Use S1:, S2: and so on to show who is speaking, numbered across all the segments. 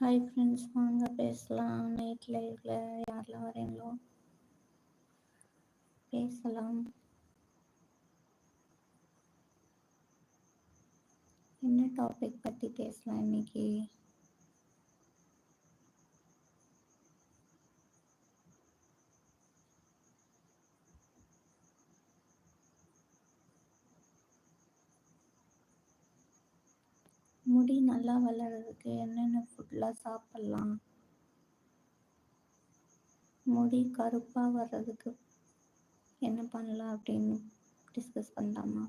S1: Hi friends வாங்க பேசலாம் night லைவ்ல யாரெல்லாம் வரீங்களோ பேசலாம் என்ன டாபிக் பற்றி பேசலாம் இன்னைக்கு முடி நல்லா வளர்கிறதுக்கு என்னென்ன ஃபுட்லாம் சாப்பிட்லாம்? முடி கருப்பாக வர்றதுக்கு என்ன பண்ணலாம் அப்படின்னு டிஸ்கஸ் பண்ணலாமா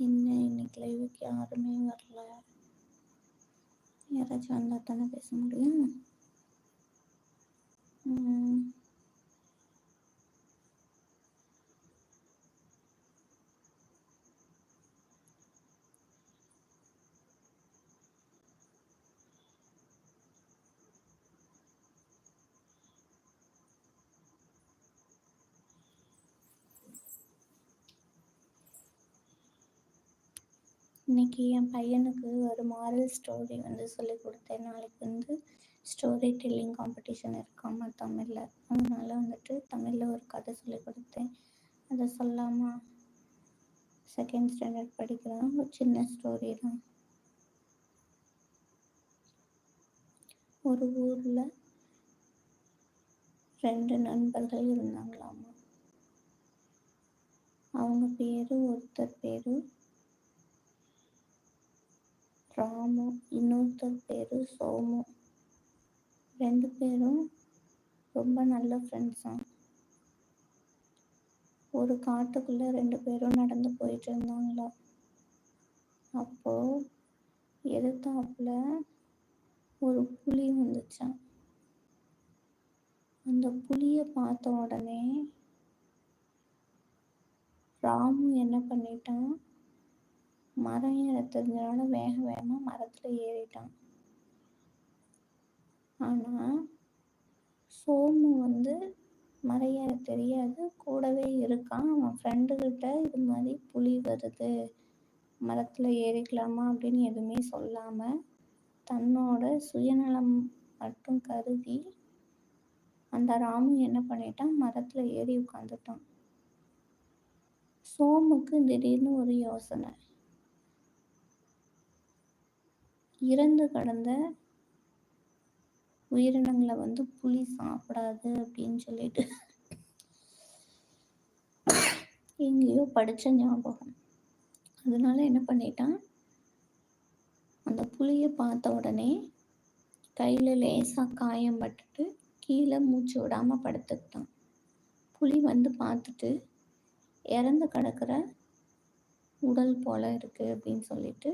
S1: என்ன இன்னைக்கு லைவுக்கு யாருமே வரல? யாராச்சும் வந்தால் தானே பேச முடியும். இன்றைக்கி இன்னைக்கு என் பையனுக்கு ஒரு மாரல் ஸ்டோரி வந்து சொல்லி கொடுத்தேன். நாளைக்கு வந்து ஸ்டோரி டெல்லிங் காம்படிஷன் இருக்காமல் தமிழில். அதனால் வந்துட்டு தமிழில் ஒரு கதை சொல்லி கொடுத்தேன். அதை சொல்லாமா? செகண்ட் ஸ்டாண்டர்ட் படிக்கிறான். ஒரு சின்ன ஸ்டோரி தான். ஒரு ஊரில் ரெண்டு நண்பர்கள் இருந்தாங்களாமா? அவங்க பேர் ஒருத்தர் பேர் ராமு இன்னொருத்தர் பேர் சோமு. ரெண்டு பேரும் ரொம்ப நல்ல ஃப்ரெண்ட்ஸ் தான் ஒரு காட்டுக்குள்ளே ரெண்டு பேரும் நடந்து போயிட்டு இருந்தாங்களா? அப்போ எதிர்த்தாப்புல ஒரு புலி வந்துச்சான் அந்த புலியை பார்த்த உடனே ராமு என்ன பண்ணிட்டான்? மரம் ஏற தெரிஞ்சனால வேக வேகமாக மரத்தில் ஏறிட்டான். ஆனால் சோமு வந்து மரம் ஏற தெரியாது. கூடவே இருக்கான். அவன் ஃப்ரெண்டுக்கிட்ட இது மாதிரி புலி வருது. மரத்தில் ஏறிக்கலாமா அப்படின்னு எதுவுமே சொல்லாமல் தன்னோட சுயநலம் மட்டும் கருதி அந்த ராமு என்ன பண்ணிட்டான்? மரத்தில் ஏறி உட்காந்துட்டான் சோமுக்கு திடீர்னு ஒரு யோசனை. இறந்து கடந்த உயிரினங்களை வந்து புலி சாப்பிடாது அப்படின்னு சொல்லிட்டு எங்கேயோ படித்த ஞாபகம். அதனால என்ன பண்ணிட்டான்? அந்த புளியை பார்த்த உடனே கையில் லேசாக காயம் பட்டுட்டு கீழே மூச்சு விடாமல் படுத்துக்கிட்டான். புளி வந்து பார்த்துட்டு இறந்து கிடக்கிற உடல் போல இருக்குது அப்படின்னு சொல்லிட்டு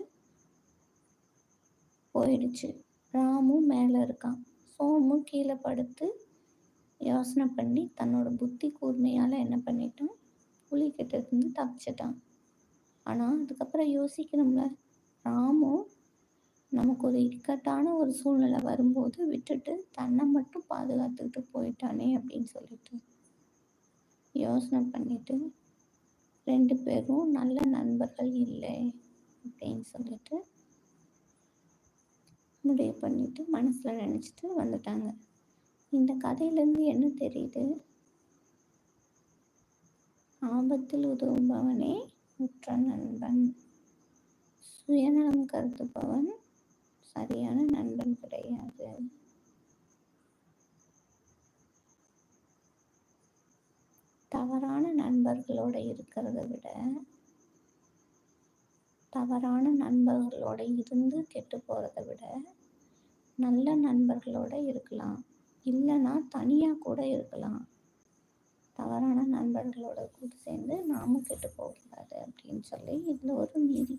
S1: போயிடுச்சு. ராமும் மேலே இருக்கான். சோமும் கீழே படுத்து யோசனை பண்ணி தன்னோட புத்தி கூர்மையால் என்ன பண்ணிட்டான்? புலிக்கிட்டேருந்து தப்பிச்சிட்டான். ஆனால் அதுக்கப்புறம் யோசிக்கணும்ல. ராமும் நமக்கு ஒரு இக்கட்டான ஒரு சூழ்நிலை வரும்போது விட்டுட்டு தன்னை மட்டும் பாதுகாத்துக்கிட்டு போயிட்டானே அப்படின்னு சொல்லிட்டு யோசனை பண்ணிட்டு ரெண்டு பேரும் நல்ல நண்பர்கள் இல்லை அப்படின்னு சொல்லிட்டு முடிவு பண்ணிட்டு மனசில் நினச்சிட்டு வந்துட்டாங்க. இந்த கதையிலேருந்து என்ன தெரியுது? ஆபத்தில் உதவுபவனே உற்ற நண்பன். சுயநலம் கருதுபவன் சரியான நண்பன் கிடையாது. தவறான நண்பர்களோட இருக்கிறத விட தவறான நண்பர்களோட இருந்து கெட்டு போகிறத விட நல்ல நண்பர்களோட இருக்கலாம். இல்லைன்னா தனியாக கூட இருக்கலாம். தவறான நண்பர்களோட கூட சேர்ந்து நாமும் கெட்டு போகக்கூடாது அப்படின்னு சொல்லி இதில் ஒரு நீதி